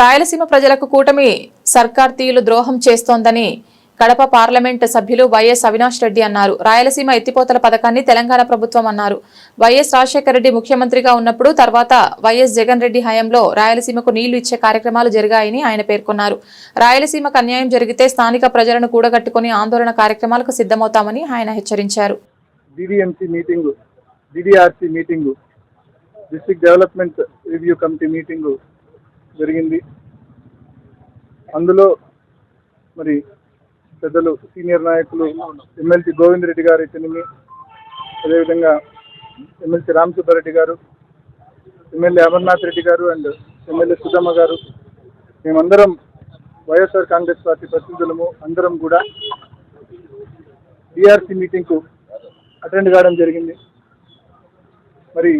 రాయలసీమ ప్రజలకు కూటమి సర్కార్ తీయులు ద్రోహం చేస్తోందని కడప పార్లమెంట్ సభ్యులు వైఎస్ అవినాష్ రెడ్డి అన్నారు. రాయలసీమ ఎత్తిపోతల పథకాన్ని తెలంగాణ ప్రభుత్వం అన్నారు. వైఎస్ రాజశేఖర రెడ్డి ముఖ్యమంత్రిగా ఉన్నప్పుడు తర్వాత వైఎస్ జగన్ రెడ్డి హయాంలో రాయలసీమకు నీళ్ళు ఇచ్చే కార్యక్రమాలు జరిగాయని ఆయన పేర్కొన్నారు. రాయలసీమకు అన్యాయం జరిగితే స్థానిక ప్రజలను కూడగట్టుకుని ఆందోళన కార్యక్రమాలకు సిద్ధమవుతామని ఆయన హెచ్చరించారు. Meeting district development review committee meeting జరిగింది. అందులో మరి పెద్దలు సీనియర్ నాయకులు ఎమ్మెల్సీ గోవింద్ రెడ్డి గారు అయితేనేమి అదేవిధంగా ఎమ్మెల్సీ రామసుబ్బారెడ్డి గారు ఎమ్మెల్యే అమర్నాథ్ రెడ్డి గారు అండ్ ఎమ్మెల్యే సుధమ్మ గారు. మేమందరం వైఎస్ఆర్ కాంగ్రెస్ పార్టీ ప్రతినిధులము అందరం కూడా డిఆర్సీ మీటింగ్కు అటెండ్ కావడం జరిగింది. మరి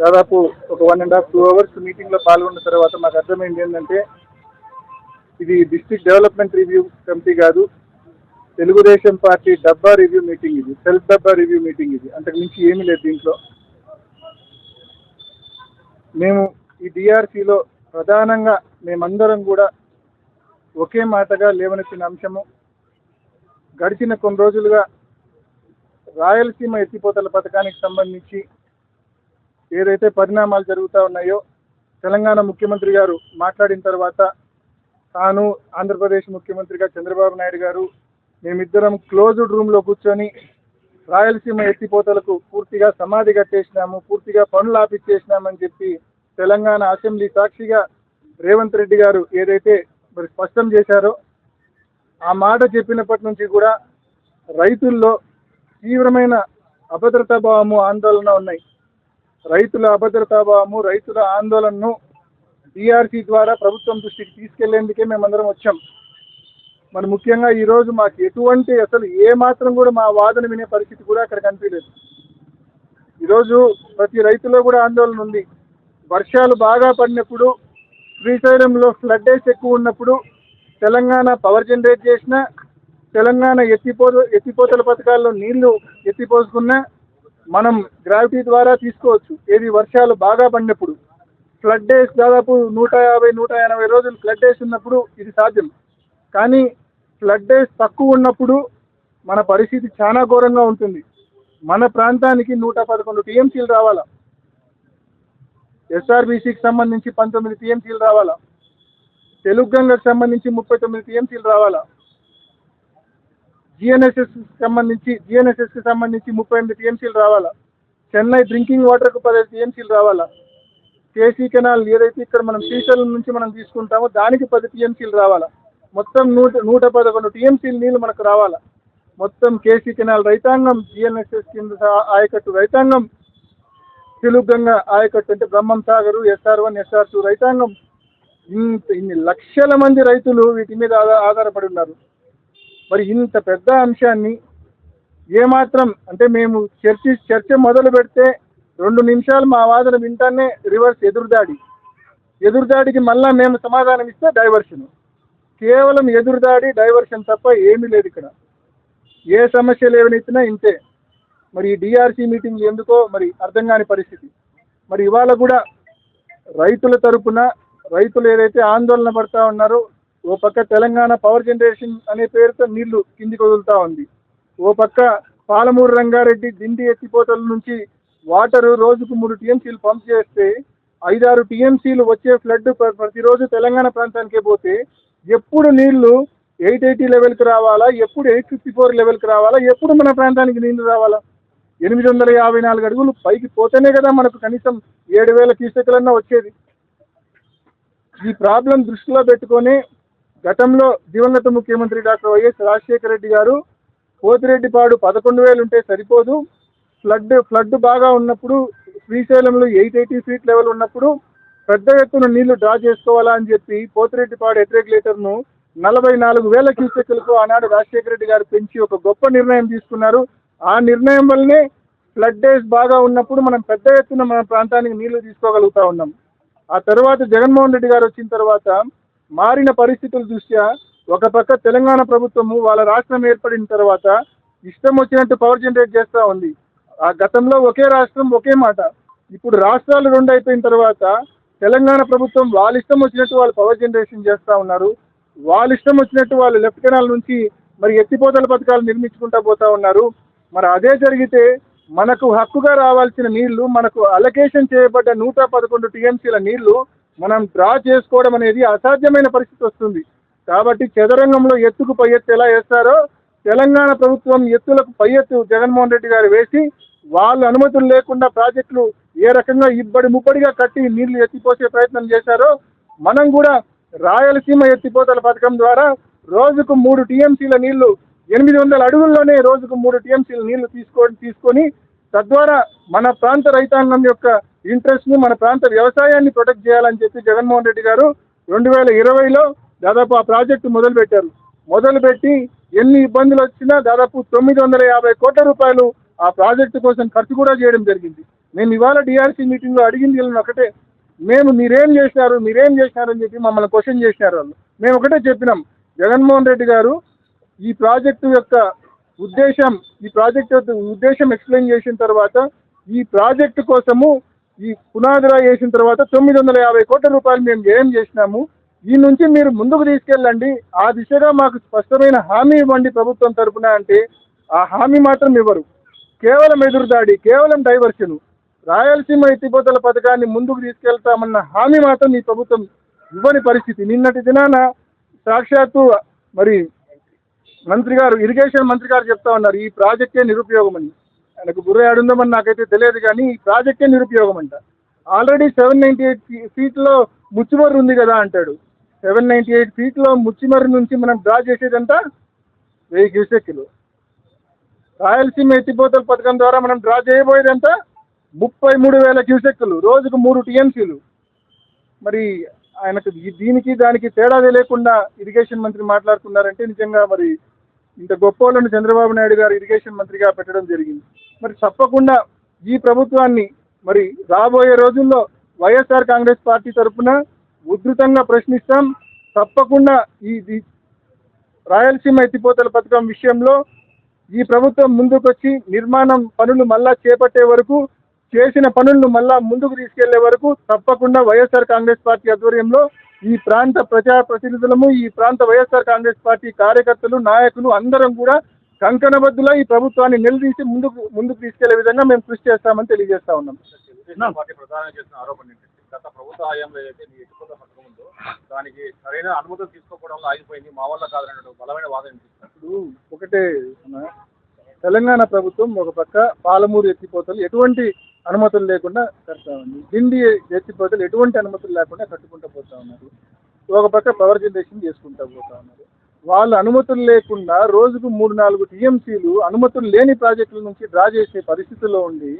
దాదాపు ఒక one and half two hours మీటింగ్లో పాల్గొన్న తర్వాత మాకు అర్థమైంది ఏంటంటే ఇది డిస్టిక్ డెవలప్మెంట్ రివ్యూ కమిటీ కాదు. తెలుగుదేశం పార్టీ డబ్బా రివ్యూ మీటింగ్ ఇది సెల్ఫ్ డబ్బా రివ్యూ మీటింగ్ ఇది. అంతకు మించి ఏమీ లేదు దీంట్లో. మేము ఈ డిఆర్సీలో ప్రధానంగా మేమందరం కూడా ఒకే మాటగా లేవనెత్తిన అంశము గడిచిన కొన్ని రోజులుగా రాయలసీమ ఎత్తిపోతల పథకానికి సంబంధించి ఏదైతే పరిణామాలు జరుగుతూ ఉన్నాయో తెలంగాణ ముఖ్యమంత్రి గారు మాట్లాడిన తర్వాత తాను ఆంధ్రప్రదేశ్ ముఖ్యమంత్రిగా చంద్రబాబు నాయుడు గారు మేమిద్దరం క్లోజ్డ్ రూమ్లో కూర్చొని రాయలసీమ ఎత్తిపోతలకు పూర్తిగా సమాధి కట్టేసినాము పూర్తిగా పనులు ఆపిచ్చేసినామని చెప్పి తెలంగాణ అసెంబ్లీ సాక్షిగా రేవంత్ రెడ్డి గారు ఏదైతే మరి స్పష్టం చేశారో ఆ మాట చెప్పినప్పటి నుంచి కూడా రైతుల్లో తీవ్రమైన అభద్రతా భావము ఆందోళన ఉన్నాయి. రైతుల అభద్రతాభావము రైతుల ఆందోళనను డిఆర్సీ ద్వారా ప్రభుత్వం దృష్టికి తీసుకెళ్ళేందుకే మేమందరం వచ్చాం. మరి ముఖ్యంగా ఈరోజు మాకు ఎటువంటి అసలు ఏ మాత్రం కూడా మా వాదన వినే పరిస్థితి కూడా అక్కడ కనిపించలేదు. ఈరోజు ప్రతి రైతులో కూడా ఆందోళన ఉంది. వర్షాలు బాగా పడినప్పుడు శ్రీశైలంలో ఫ్లడ్డేస్ ఎక్కువ ఉన్నప్పుడు తెలంగాణ పవర్ జనరేట్ చేసిన తెలంగాణ ఎత్తిపో ఎత్తిపోతల పథకాల్లో నీళ్ళు ఎత్తిపోసుకున్నా మనం గ్రావిటీ ద్వారా తీసుకోవచ్చు. ఏది వర్షాలు బాగా పడినప్పుడు. ఫ్లడ్ డేస్ దాదాపు నూట యాభై నూట ఎనభై రోజులు ఫ్లడ్ డేస్ ఉన్నప్పుడు ఇది సాధ్యం. కానీ ఫ్లడ్ డేస్ తక్కువ ఉన్నప్పుడు మన పరిస్థితి చాలా ఘోరంగా ఉంటుంది. మన ప్రాంతానికి నూట పదకొండు టీఎంసీలు రావాలా? ఎస్ఆర్బీసీకి సంబంధించి పంతొమ్మిది టీఎంసీలు రావాలా? తెలుగు గంగకు సంబంధించి ముప్పై తొమ్మిది టీఎంసీలు రావాలా? జిఎన్ఎస్ఎస్ సంబంధించి జిఎన్ఎస్ఎస్కి సంబంధించి ముప్పై ఎనిమిది టీఎంసీలు రావాలా? చెన్నై డ్రింకింగ్ వాటర్కు పదిహేను టీఎంసీలు రావాలా? కేసీ కెనాల్ ఏదైతే ఇక్కడ మనం శ్రీశైలం నుంచి మనం తీసుకుంటామో దానికి పది టీఎంసీలు రావాలా? మొత్తం నూట నూట పదకొండు టీఎంసీలు నీళ్ళు మనకు రావాలా? మొత్తం కేసీ కెనాల్ రైతాంగం జిఎన్ఎస్ఎస్ కింద ఆయకట్టు రైతాంగం తెలుగంగా ఆయకట్టు అంటే Brahmam Sagar SR one SR two రైతాంగం. ఇంత ఇన్ని లక్షల మంది రైతులు వీటి మీద ఆధారపడి ఉన్నారు. మరి ఇంత పెద్ద అంశాన్ని ఏమాత్రం అంటే మేము చర్చి చర్చ మొదలు పెడితే రెండు నిమిషాలు మా వాదన వింటానే రివర్స్ ఎదురుదాడి. ఎదురుదాడికి మళ్ళా మేము సమాధానం ఇస్తే డైవర్షన్. కేవలం ఎదురుదాడి డైవర్షన్ తప్ప ఏమీ లేదు ఇక్కడ. ఏ సమస్య లేవనెత్తినా ఇంతే. మరి ఈ డిఆర్సీ మీటింగ్ ఎందుకో మరి అర్థం కాని పరిస్థితి. మరి ఇవాళ కూడా రైతుల తరపున రైతులు ఏదైతే ఆందోళన పడతా ఉన్నారో ఓ పక్క తెలంగాణ పవర్ జనరేషన్ అనే పేరుతో నీళ్ళు కిందికి వదులుతా ఉంది. ఓ పక్క పాలమూరు రంగారెడ్డి దిండి ఎత్తిపోతల నుంచి వాటర్ రోజుకు మూడు టీఎంసీలు పంప్ చేస్తే ఐదారు టీఎంసీలు వచ్చే ఫ్లడ్ ప్రతిరోజు తెలంగాణ ప్రాంతానికే పోతే ఎప్పుడు నీళ్ళు ఎయిట్ ఎయిటీ లెవెల్కి రావాలా? ఎప్పుడు ఎయిట్ ఫిఫ్టీ ఫోర్ లెవెల్కి రావాలా? ఎప్పుడు మన ప్రాంతానికి నీళ్ళు రావాలా? ఎనిమిది వందల యాభై నాలుగు అడుగులు పైకి పోతేనే కదా మనకు కనీసం ఏడు వేల క్యూసెక్లన్నా వచ్చేది. ఈ ప్రాబ్లం దృష్టిలో పెట్టుకొని గతంలో దివంగత ముఖ్యమంత్రి డాక్టర్ వైఎస్ రాజశేఖర రెడ్డి గారు పోతిరెడ్డిపాడు పదకొండు వేలు ఉంటే సరిపోదు. ఫ్లడ్ ఫ్లడ్ బాగా ఉన్నప్పుడు శ్రీశైలంలో ఎయిట్ ఎయిటీ ఫీట్ లెవెల్ ఉన్నప్పుడు పెద్ద ఎత్తున నీళ్ళు డ్రా చేసుకోవాలా అని చెప్పి పోతిరెడ్డిపాడు హెడ్ రెగ్యులేటర్ను నలభై నాలుగు వేల క్యూసెక్లకు ఆనాడు రాజశేఖర రెడ్డి గారు పెంచి ఒక గొప్ప నిర్ణయం తీసుకున్నారు. ఆ నిర్ణయం వల్లనే ఫ్లడ్ డేస్ బాగా ఉన్నప్పుడు మనం పెద్ద ఎత్తున మన ప్రాంతానికి నీళ్ళు తీసుకోగలుగుతా ఉన్నాం. ఆ తర్వాత జగన్మోహన్ రెడ్డి గారు వచ్చిన తర్వాత మారిన పరిస్థితుల దృష్ట్యా ఒక పక్క తెలంగాణ ప్రభుత్వము వాళ్ళ రాష్ట్రం ఏర్పడిన తర్వాత ఇష్టం వచ్చినట్టు పవర్ జనరేట్ చేస్తూ ఉంది. ఆ గతంలో ఒకే రాష్ట్రం ఒకే మాట. ఇప్పుడు రాష్ట్రాలు రెండు అయిపోయిన తర్వాత తెలంగాణ ప్రభుత్వం వాళ్ళ ఇష్టం వచ్చినట్టు వాళ్ళు పవర్ జనరేషన్ చేస్తూ ఉన్నారు. వాళ్ళ ఇష్టం వచ్చినట్టు వాళ్ళు లెఫ్ట్ కెనాల్ నుంచి మరి ఎత్తిపోతల పథకాలు నిర్మించుకుంటా పోతా ఉన్నారు. మరి అదే జరిగితే మనకు హక్కుగా రావాల్సిన నీళ్ళు మనకు అలొకేషన్ చేయబడ్డ నూట పదకొండు టీఎంసీల నీళ్ళు మనం డ్రా చేసుకోవడం అనేది అసాధ్యమైన పరిస్థితి వస్తుంది. కాబట్టి చదరంగంలో ఎత్తుకు పై ఎత్తు ఎలా వేస్తారో తెలంగాణ ప్రభుత్వం ఎత్తులకు పై ఎత్తు జగన్మోహన్ రెడ్డి గారు వేసి వాళ్ళ అనుమతులు లేకుండా ప్రాజెక్టులు ఏ రకంగా ఇబ్బడి ముబ్బడిగా కట్టి నీళ్ళు ఎత్తిపోసే ప్రయత్నం చేశారో మనం కూడా రాయలసీమ ఎత్తిపోతల పథకం ద్వారా రోజుకు మూడు టీఎంసీల నీళ్ళు ఎనిమిది వందల అడుగుల్లోనే రోజుకు మూడు టీఎంసీల నీళ్ళు తీసుకొని తీసుకొని తద్వారా మన ప్రాంత రైతాంగం యొక్క ఇంట్రెస్ట్ని మన ప్రాంత వ్యవసాయాన్ని ప్రొటెక్ట్ చేయాలని చెప్పి జగన్మోహన్ రెడ్డి గారు రెండు వేల ఇరవైలో దాదాపు ఆ ప్రాజెక్టు మొదలుపెట్టారు. మొదలుపెట్టి ఎన్ని ఇబ్బందులు వచ్చినా దాదాపు తొమ్మిది వందల యాభై కోట్ల రూపాయలు ఆ ప్రాజెక్టు కోసం ఖర్చు కూడా చేయడం జరిగింది. మేము ఇవాళ డిఆర్సీ మీటింగ్లో అడిగింది వీళ్ళని ఒకటే మేము మీరేం చేసినారు మీరేం చేసినారు అని చెప్పి మమ్మల్ని క్వశ్చన్ చేసినారు వాళ్ళు. మేము ఒకటే చెప్పినాం జగన్మోహన్ రెడ్డి గారు ఈ ప్రాజెక్టు యొక్క ఉద్దేశం ఈ ప్రాజెక్ట్ ఉద్దేశం ఎక్స్ప్లెయిన్ చేసిన తర్వాత ఈ ప్రాజెక్టు కోసము ఈ పునాదిరా వేసిన తర్వాత తొమ్మిది వందల యాభై కోట్ల రూపాయలు మేము వ్యయం చేసినాము. ఈ నుంచి మీరు ముందుకు తీసుకెళ్ళండి. ఆ దిశగా మాకు స్పష్టమైన హామీ ఇవ్వండి ప్రభుత్వం తరపున అంటే ఆ హామీ మాత్రం ఇవ్వరు. కేవలం ఎదురుదాడి కేవలం డైవర్షన్ రాయలసీమ ఎత్తిపోతల పథకాన్ని ముందుకు తీసుకెళ్తామన్న హామీ మాత్రం ఈ ప్రభుత్వం ఇవ్వని పరిస్థితి. నిన్నటి దినాన సాక్షాత్తు మరి మంత్రి గారు ఇరిగేషన్ మంత్రి గారు చెప్తా ఉన్నారు ఈ ప్రాజెక్టే నిరుపయోగం అని ఆయనకు బుర్ర ఆడుందామని నాకైతే తెలియదు కానీ ఈ ప్రాజెక్టే నిరుపయోగం అంట ఆల్రెడీ సెవెన్ నైంటీ ఎయిట్ ఫీట్లో ముచ్చిమర్రు ఉంది కదా అంటాడు. సెవెన్ నైంటీ ఎయిట్ ఫీట్లో ముచ్చిమర్రు నుంచి మనం డ్రా చేసేదంతా వెయ్యి క్యూసెక్లు రాయలసీమ ఎత్తిపోతల పథకం ద్వారా మనం డ్రా చేయబోయేదంట ముప్పై మూడు వేల క్యూసెక్కులు. రోజుకు మూడు టీఎంసీలు. మరి ఆయనకు దీనికి దానికి తేడా లేకుండా ఇరిగేషన్ మంత్రి మాట్లాడుతున్నారంటే నిజంగా మరి ఇంత గొప్ప చంద్రబాబు నాయుడు గారు ఇరిగేషన్ మంత్రిగా పెట్టడం జరిగింది. మరి తప్పకుండా ఈ ప్రభుత్వాన్ని మరి రాబోయే రోజుల్లో వైఎస్ఆర్ కాంగ్రెస్ పార్టీ తరఫున ఉధృతంగా ప్రశ్నిస్తాం. తప్పకుండా ఈ ఈ రాయలసీమ ఎత్తిపోతల పథకం విషయంలో ఈ ప్రభుత్వం ముందుకొచ్చి నిర్మాణం పనులు మళ్ళా చేపట్టే వరకు చేసిన పనులను మళ్ళా ముందుకు తీసుకెళ్ళే వరకు తప్పకుండా వైఎస్ఆర్ కాంగ్రెస్ పార్టీ ఆధ్వర్యంలో ఈ ప్రాంత ప్రజా ప్రతినిధులము ఈ ప్రాంత వైఎస్ఆర్ కాంగ్రెస్ పార్టీ కార్యకర్తలు నాయకులు అందరం కూడా కంకణబద్దులో ఈ ప్రభుత్వాన్ని నిలదీసి ముందుకు ముందుకు తీసుకెళ్ళే విధంగా మేము కృషి చేస్తామని తెలియజేస్తా ఉన్నాం. గత ప్రభుత్వ హయాంలో ఏదైతే మీ పథకం ఉందో దానికి సరైన అనుమతులు తీసుకోకపోవడంలో ఆగిపోయింది. మా వల్ల కాదనే బలమైన వాదన ఇప్పుడు ఒకటే తెలంగాణ ప్రభుత్వం ఒక పక్క పాలమూరు ఎత్తిపోతలు. ఎటువంటి అనుమతులు లేకుండా కడతా ఉంది. దిండి ఎత్తిపోతలు ఎటువంటి అనుమతులు లేకుండా కట్టుకుంటూ పోతా ఉన్నారు. ఒక పక్క పవర్ జనరేషన్ చేసుకుంటూ పోతా ఉన్నారు. వాళ్ళు అనుమతులు లేకుండా రోజుకు మూడు నాలుగు టీఎంసీలు అనుమతులు లేని ప్రాజెక్టుల నుంచి డ్రా చేసే పరిస్థితుల్లో ఉండి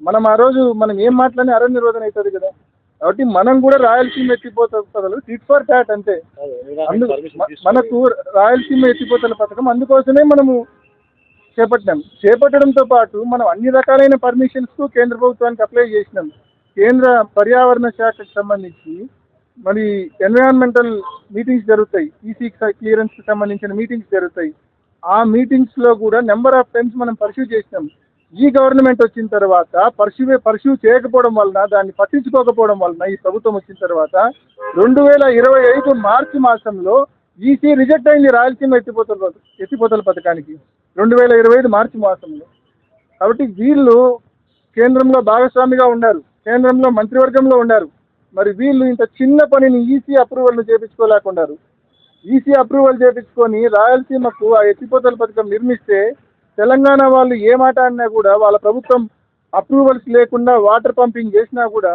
మనం ఆ రోజు మనం ఏం మాట్లాడినా అరణ్య నిరోధన అవుతుంది కదా. కాబట్టి మనం కూడా రాయలసీమ ఎత్తిపోతలు టిట్ ఫర్ టాట్ అంతే. అందు మనకు రాయలసీమ ఎత్తిపోతల పథకం అందుకోసమే మనము చేపట్టినాం. చేపట్టడంతో పాటు మనం అన్ని రకాలైన పర్మిషన్స్ కేంద్ర ప్రభుత్వానికి అప్లై చేసినాం. కేంద్ర పర్యావరణ శాఖకు సంబంధించి మరి ఎన్విరాన్మెంటల్ మీటింగ్స్ జరుగుతాయి. ఈసీ క్లియరెన్స్కి సంబంధించిన మీటింగ్స్ జరుగుతాయి. ఆ మీటింగ్స్లో కూడా నెంబర్ ఆఫ్ టైమ్స్ మనం పర్సూ చేసినాం. ఈ గవర్నమెంట్ వచ్చిన తర్వాత పర్సూ పర్సూ చేయకపోవడం వలన దాన్ని పట్టించుకోకపోవడం వలన ఈ ప్రభుత్వం వచ్చిన తర్వాత రెండు వేల ఇరవై ఐదు మార్చి మాసంలో ఈసీ రిజెక్ట్ అయింది రాయలసీమ ఎత్తిపోతల ఎత్తిపోతల పథకానికి. రెండు వేల ఇరవై ఐదు మార్చి మాసంలో. కాబట్టి వీళ్ళు కేంద్రంలో భాగస్వామిగా ఉన్నారు కేంద్రంలో మంత్రివర్గంలో ఉన్నారు మరి వీళ్ళు ఇంత చిన్న పనిని ఈసీ అప్రూవల్ను చేపించుకోలేకున్నారు ఈసీ అప్రూవల్ చేపించుకొని రాయలసీమకు ఆ ఎత్తిపోతల పథకం నిర్మిస్తే తెలంగాణ వాళ్ళు ఏ మాట అన్నా కూడా వాళ్ళ ప్రభుత్వం అప్రూవల్స్ లేకుండా వాటర్ పంపింగ్ చేసినా కూడా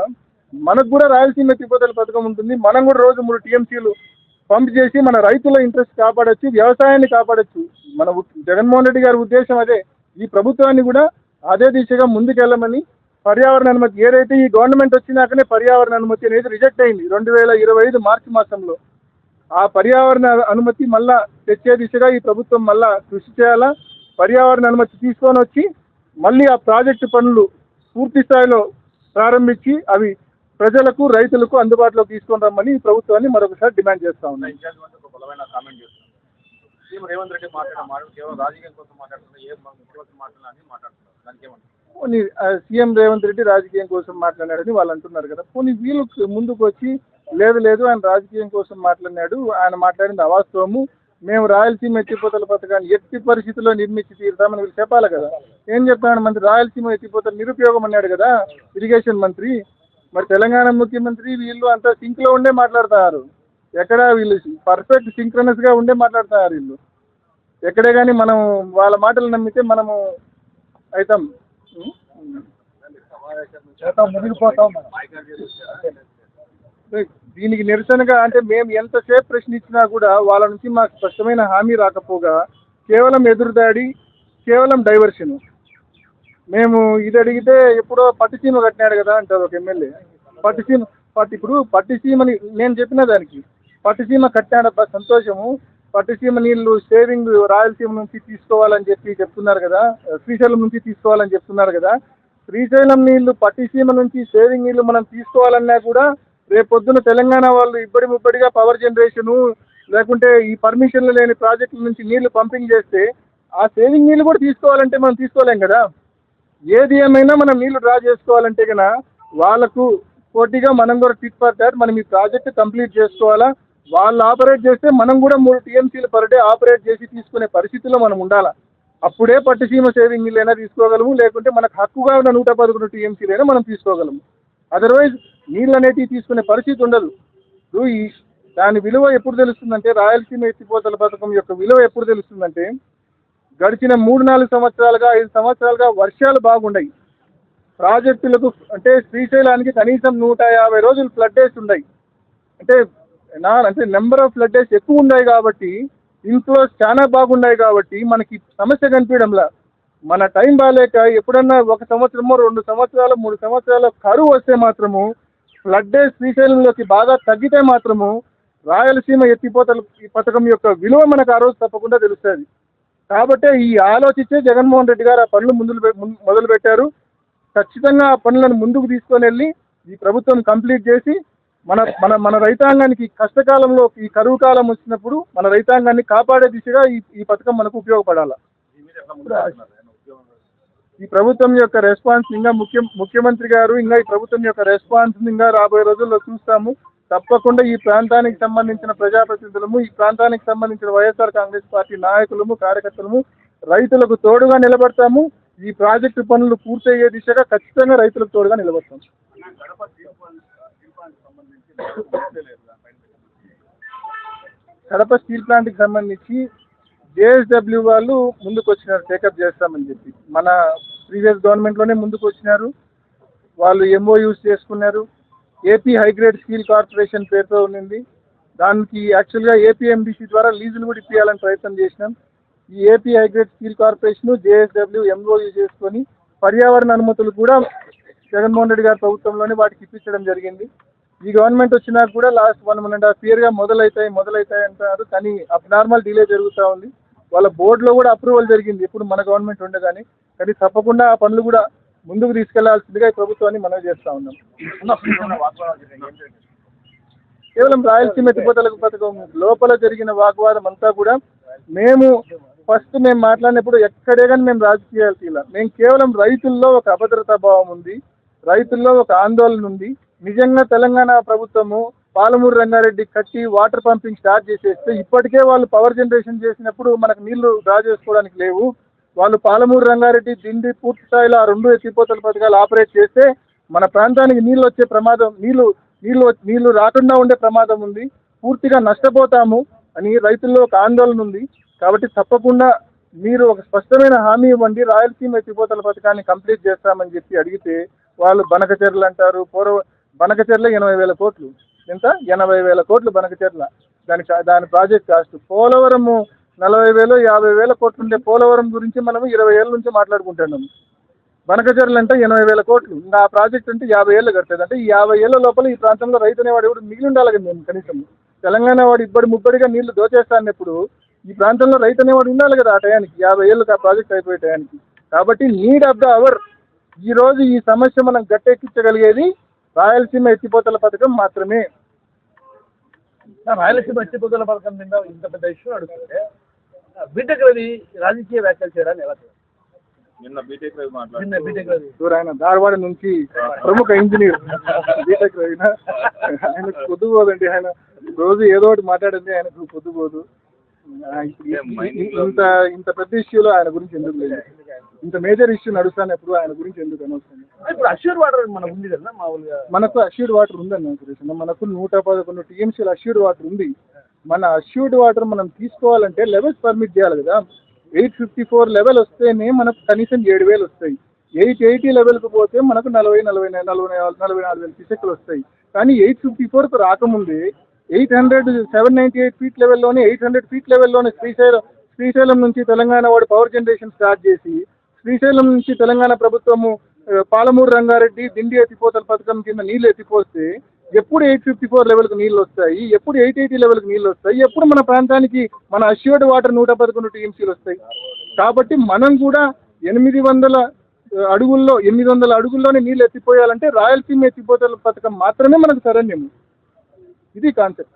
మనకు కూడా రాయలసీమ ఎత్తిపోతల పథకం ఉంటుంది. మనం కూడా రోజు మూడు టీఎంసీలు పంప్ చేసి మన రైతుల ఇంట్రెస్ట్ కాపాడొచ్చు వ్యవసాయాన్ని కాపాడొచ్చు. మన జగన్మోహన్ రెడ్డి గారి ఉద్దేశం అదే. ఈ ప్రభుత్వాన్ని కూడా అదే దిశగా ముందుకెళ్ళమని పర్యావరణ అనుమతి ఏదైతే ఈ గవర్నమెంట్ వచ్చినాకనే పర్యావరణ అనుమతి అనేది రిజెక్ట్ అయింది రెండు వేల ఇరవై ఐదు మార్చి మాసంలో. ఆ పర్యావరణ అనుమతి మళ్ళా తెచ్చే దిశగా ఈ ప్రభుత్వం మళ్ళా కృషి చేయాలా? పర్యావరణ అనుమతి తీసుకొని వచ్చి మళ్ళీ ఆ ప్రాజెక్టు పనులు పూర్తి స్థాయిలో ప్రారంభించి అవి ప్రజలకు రైతులకు అందుబాటులోకి తీసుకొని రమ్మని ప్రభుత్వాన్ని మరొకసారి డిమాండ్ చేస్తా ఉన్న. ఉన్నాయి రేవంత్ రెడ్డి రాజకీయం కోసం పోనీ సీఎం రేవంత్ రెడ్డి రాజకీయం కోసం మాట్లాడాడని వాళ్ళు అంటున్నారు కదా. పోనీ వీళ్ళు ముందుకు వచ్చి లేదు లేదు ఆయన రాజకీయం కోసం మాట్లాడినాడు ఆయన మాట్లాడింది అవాస్తవము. మేము రాయలసీమ ఎత్తిపోతల పథకాన్ని ఎట్టి పరిస్థితుల్లో నిర్మించి తీరుతామని వీళ్ళు చెప్పాలి కదా. ఏం చెప్తాడు మంత్రి? రాయలసీమ ఎత్తిపోతల నిరుపయోగం అన్నాడు కదా ఇరిగేషన్ మంత్రి. మరి తెలంగాణ ముఖ్యమంత్రి వీళ్ళు అంతా సింక్లో ఉండే మాట్లాడుతున్నారు ఎక్కడ వీళ్ళు పర్ఫెక్ట్ సింక్రనస్గా ఉండే మాట్లాడుతున్నారు వీళ్ళు. ఎక్కడే కానీ మనం వాళ్ళ మాటలు నమ్మితే మనము అవుతాం? మునిగిపోతాం దీనికి నిరసనగా అంటే మేము ఎంతసేపు ప్రశ్న ఇచ్చినా కూడా వాళ్ళ నుంచి మాకు స్పష్టమైన హామీ రాకపోగా కేవలం ఎదురుదాడి కేవలం డైవర్షన్. మేము ఇది అడిగితే ఎప్పుడో పట్టు సీమ కట్టినాడు కదా అంటారు ఒక ఎమ్మెల్యే. పట్టుసీమ పట్టు ఇప్పుడు పట్టుసీమని నేను చెప్పిన దానికి. పట్టుసీమ కట్టినాడబ్బా సంతోషము. పట్టుసీమ నీళ్ళు సేవింగ్ రాయలసీమ నుంచి తీసుకోవాలని చెప్పి చెప్తున్నారు కదా శ్రీశైలం నుంచి తీసుకోవాలని చెప్తున్నారు కదా. శ్రీశైలం నీళ్ళు పట్టిసీమ నుంచి సేవింగ్ నీళ్ళు మనం తీసుకోవాలన్నా కూడా రేపొద్దున తెలంగాణ వాళ్ళు ఇబ్బడి ముబ్బడిగా పవర్ జనరేషను లేకుంటే ఈ పర్మిషన్లు లేని ప్రాజెక్టుల నుంచి నీళ్ళు పంపింగ్ చేస్తే ఆ సేవింగ్ నీళ్ళు కూడా తీసుకోవాలంటే మనం తీసుకోలేం కదా. ఏది ఏమైనా మనం నీళ్ళు డ్రా చేసుకోవాలంటే కన్నా వాళ్ళకు పోటీగా మనం కూడా ఫిట్ ఫర్ టాట్ మనం ఈ ప్రాజెక్ట్ కంప్లీట్ చేసుకోవాలా? వాళ్ళు ఆపరేట్ చేస్తే మనం కూడా మూడు టీఎంసీలు పర్ డే ఆపరేట్ చేసి తీసుకునే పరిస్థితిలో మనం ఉండాలా? అప్పుడే పట్టుసీమ సేవింగ్ అయినా తీసుకోగలము లేకుంటే మనకు హక్కుగా ఉన్న నూట పదకొండు టీఎంసీలైనా మనం తీసుకోగలము. అదర్వైజ్ నీళ్ళు అనేటివి తీసుకునే పరిస్థితి ఉండదు. దాని విలువ ఎప్పుడు తెలుస్తుందంటే రాయలసీమ ఎత్తిపోతల పథకం యొక్క విలువ ఎప్పుడు తెలుస్తుందంటే గడిచిన మూడు నాలుగు సంవత్సరాలుగా ఐదు సంవత్సరాలుగా వర్షాలు బాగున్నాయి ప్రాజెక్టులకు అంటే శ్రీశైలానికి కనీసం నూట యాభై రోజులు ఫ్లడ్ డేస్ ఉన్నాయి. అంటే నా అంటే నెంబర్ ఆఫ్ ఫ్లడ్ డేస్ ఎక్కువ ఉన్నాయి కాబట్టి ఇన్ఫ్లోస్ చాలా బాగున్నాయి కాబట్టి మనకి సమస్య కనిపించడంలా. మన టైం బాగాలేక ఎప్పుడన్నా ఒక సంవత్సరమో రెండు సంవత్సరాలు మూడు సంవత్సరాలు కరువు వస్తే మాత్రము ఫ్లడ్ డేస్ శ్రీశైలంలోకి బాగా తగ్గితే మాత్రము రాయలసీమ ఎత్తిపోతల ఈ పథకం యొక్క విలువ మనకు ఆ రోజు తప్పకుండా తెలుస్తుంది. కాబట్టే ఈ ఆలోచించే జగన్మోహన్ రెడ్డి గారు ఆ పనులు ముందు మొదలు పెట్టారు. ఖచ్చితంగా ఆ పనులను ముందుకు తీసుకొని వెళ్ళి ఈ ప్రభుత్వం కంప్లీట్ చేసి మన మన మన రైతాంగానికి కష్టకాలంలో ఈ కరువు కాలం వచ్చినప్పుడు మన రైతాంగాన్ని కాపాడే దిశగా ఈ ఈ పథకం మనకు ఉపయోగపడాలి. ఈ ప్రభుత్వం యొక్క రెస్పాన్స్ ఇంకా ముఖ్య ముఖ్యమంత్రి గారు ఇంకా ఈ ప్రభుత్వం యొక్క రెస్పాన్స్ ఇంకా రాబోయే రోజుల్లో చూస్తాము. తప్పకుండా ఈ ప్రాంతానికి సంబంధించిన ప్రజాప్రతినిధులము ఈ ప్రాంతానికి సంబంధించిన వైఎస్ఆర్ కాంగ్రెస్ పార్టీ నాయకులము కార్యకర్తలము రైతులకు తోడుగా నిలబడతాము. ఈ ప్రాజెక్టు పనులు పూర్తయ్యే దిశగా ఖచ్చితంగా రైతులకు తోడుగా నిలబడతాం కడప స్టీల్ ప్లాంట్కి సంబంధించి జేఎస్డబ్ల్యూ వాళ్ళు ముందుకు వచ్చినారు టేకప్ చేస్తామని చెప్పి. మన ప్రీవియస్ గవర్నమెంట్లోనే ముందుకు వచ్చినారు వాళ్ళు ఎంఓ యూస్ చేసుకున్నారు. AP high grade steel corporation పేరుతో ఉన్నింది. దానికి యాక్చువల్గా ఏపీఎండిసి ద్వారా లీజులు కూడా ఇప్పించాలని ప్రయత్నం చేసినాం. ఈ AP high grade steel corporation JSW MOU చేసుకొని పర్యావరణ అనుమతులు కూడా జగన్మోహన్ రెడ్డి గారి ప్రభుత్వంలోనే వాటికి ఇప్పించడం జరిగింది. ఈ గవర్నమెంట్ వచ్చినాక కూడా last one one and half ఇయర్గా మొదలవుతాయి మొదలవుతాయి అంటారు కానీ అబ్నార్మల్ డిలే జరుగుతూ ఉంది. వాళ్ళ బోర్డులో కూడా అప్రూవల్ జరిగింది. ఇప్పుడు మన గవర్నమెంట్ ఉండగానే. కానీ కానీ తప్పకుండా ఆ పనులు కూడా ముందుకు తీసుకెళ్ళాల్సిందిగా ఈ ప్రభుత్వాన్ని మనం చేస్తా ఉన్నాం. కేవలం రాయలసీమ తిప్పతలకు పథకం లోపల జరిగిన వాగ్వాదం అంతా కూడా మేము ఫస్ట్ మేము మాట్లాడినప్పుడు ఎక్కడే కానీ మేము రాజకీయాలు తీయాల. మేము కేవలం రైతుల్లో ఒక అభద్రతా భావం ఉంది రైతుల్లో ఒక ఆందోళన ఉంది. నిజంగా తెలంగాణ ప్రభుత్వము పాలమూరు రంగారెడ్డి కట్టి వాటర్ పంపింగ్ స్టార్ట్ చేసేస్తే ఇప్పటికే వాళ్ళు పవర్ జనరేషన్ చేసినప్పుడు మనకు నీళ్ళు డ్రా చేసుకోవడానికి లేవు. వాళ్ళు పాలమూరు రంగారెడ్డి దిండి పూర్తి స్థాయిలో ఆ రెండు ఎత్తిపోతల పథకాలు ఆపరేట్ చేస్తే మన ప్రాంతానికి నీళ్ళు వచ్చే ప్రమాదం నీళ్ళు నీళ్ళు నీళ్ళు రాకుండా ఉండే ప్రమాదం ఉంది. పూర్తిగా నష్టపోతాము అని రైతుల్లో ఒక ఆందోళన ఉంది. కాబట్టి తప్పకుండా మీరు ఒక స్పష్టమైన హామీ ఇవ్వండి. రాయలసీమ ఎత్తిపోతల పథకాన్ని కంప్లీట్ చేస్తామని చెప్పి అడిగితే వాళ్ళు బనకచెర్లు అంటారు. పూర్వ బనకచెర్ల ఎనభై వేల కోట్లు. ఎంత? ఎనభై వేల కోట్లు బనకచెర్ల. దాని దాని ప్రాజెక్ట్ కాస్ట్. పోలవరము నలభై వేలు యాభై వేల కోట్లు ఉండే పోలవరం గురించి మనం ఇరవై ఏళ్ళ నుంచి మాట్లాడుకుంటున్నాం. బనకచెర్లు అంటే ఎనభై వేల కోట్లు. ఇంకా ఆ ప్రాజెక్ట్ అంటే యాభై ఏళ్ళు కట్టేది. అంటే ఈ యాభై ఏళ్ళ లోపల ఈ ప్రాంతంలో రైతు అనేవాడు ఎవడు మిగిలి ఉండాలి కదా మేము కనీసం. తెలంగాణ వాడు ఇబ్బడి ముబ్బడిగా నీళ్ళు దోచేస్తాన్నప్పుడు ఈ ప్రాంతంలో రైతు అనేవాడు ఉండాలి కదా ఆ టయానికి. యాభై ఏళ్ళకి ఆ ప్రాజెక్ట్ అయిపోయే టయానికి. కాబట్టి నీడ్ ఆఫ్ ద అవర్ ఈ రోజు ఈ సమస్య మనం గట్టెక్కించగలిగేది రాయలసీమ ఎత్తిపోతల పథకం మాత్రమే. రాయలసీమ ఎత్తిపోతల పథకం ఇంత పెద్ద ఇష్యూ నడుస్తుంటే బీటెక్ రవి రాజకీయ వ్యాఖ్యలు చేయడాన్ని ఎలా? నిన్న బీటెక్ రవి మాట్లాడుతూ చూడు ఆయన ధారవాడ నుంచి ప్రముఖ ఇంజనీర్ బీటెక్ రవిన ఆయనకు పొద్దుపోదండి ఆయన. రోజు ఏదో ఒకటి మాట్లాడింది ఆయనకు పొద్దుపోదు ఇంత ఇంత పెద్ద ఇష్యూలో ఆయన గురించి ఎందుకు లేదు? ఇంత మేజర్ ఇష్యూ నడుస్తున్నప్పుడు ఆయన గురించి ఎందుకు అనవసరం? ఇప్పుడు అష్యూర్ వాటర్ మనకు ఉంది కదా మామూలుగా. మనకు అష్యూర్డ్ వాటర్ సురేష్ అన్న. మనకు నూట పదకొండు టీఎంసీల అష్యూర్డ్ వాటర్ ఉంది. మన అష్యూర్డ్ వాటర్ మనం తీసుకోవాలంటే లెవెల్స్ పర్మిట్ చేయాలి కదా. ఎయిట్ ఫిఫ్టీ ఫోర్ లెవెల్ వస్తేనే మనకు కనీసం ఏడు వేలు వస్తాయి. ఎయిట్ ఎయిటీ లెవెల్కి పోతే మనకు నలభై నలభై నలభై నలభై నాలుగు వేల పిసెక్లు వస్తాయి. కానీ ఎయిట్ ఫిఫ్టీ ఫోర్కి రాకముందే eight hundred seven ninety eight feet లెవెల్లోనే eight hundred feet లెవెల్లోనే శ్రీశైలం శ్రీశైలం నుంచి తెలంగాణ వాడు పవర్ జనరేషన్ స్టార్ట్ చేసి శ్రీశైలం నుంచి తెలంగాణ ప్రభుత్వము పాలమూరు రంగారెడ్డి దిండి ఎత్తిపోతల పథకం కింద నీళ్ళు ఎత్తిపోస్తే ఎప్పుడు ఎయిట్ ఫిఫ్టీ ఫోర్ లెవెల్కి నీళ్ళు వస్తాయి ఎప్పుడు ఎయిట్ ఎయిటీ లెవెల్కి నీళ్ళు వస్తాయి ఎప్పుడు మన ప్రాంతానికి మన అష్యూర్డ్ వాటర్ నూట పదకొండు టీఎంసీలు వస్తాయి. కాబట్టి మనం కూడా ఎనిమిది వందల అడుగుల్లో ఎనిమిది వందల అడుగుల్లోనే నీళ్ళు ఎత్తిపోయాలంటే రాయలసీమ ఎత్తిపోతల పథకం మాత్రమే మనకు శరణ్యము ఇది కాన్సెప్ట్.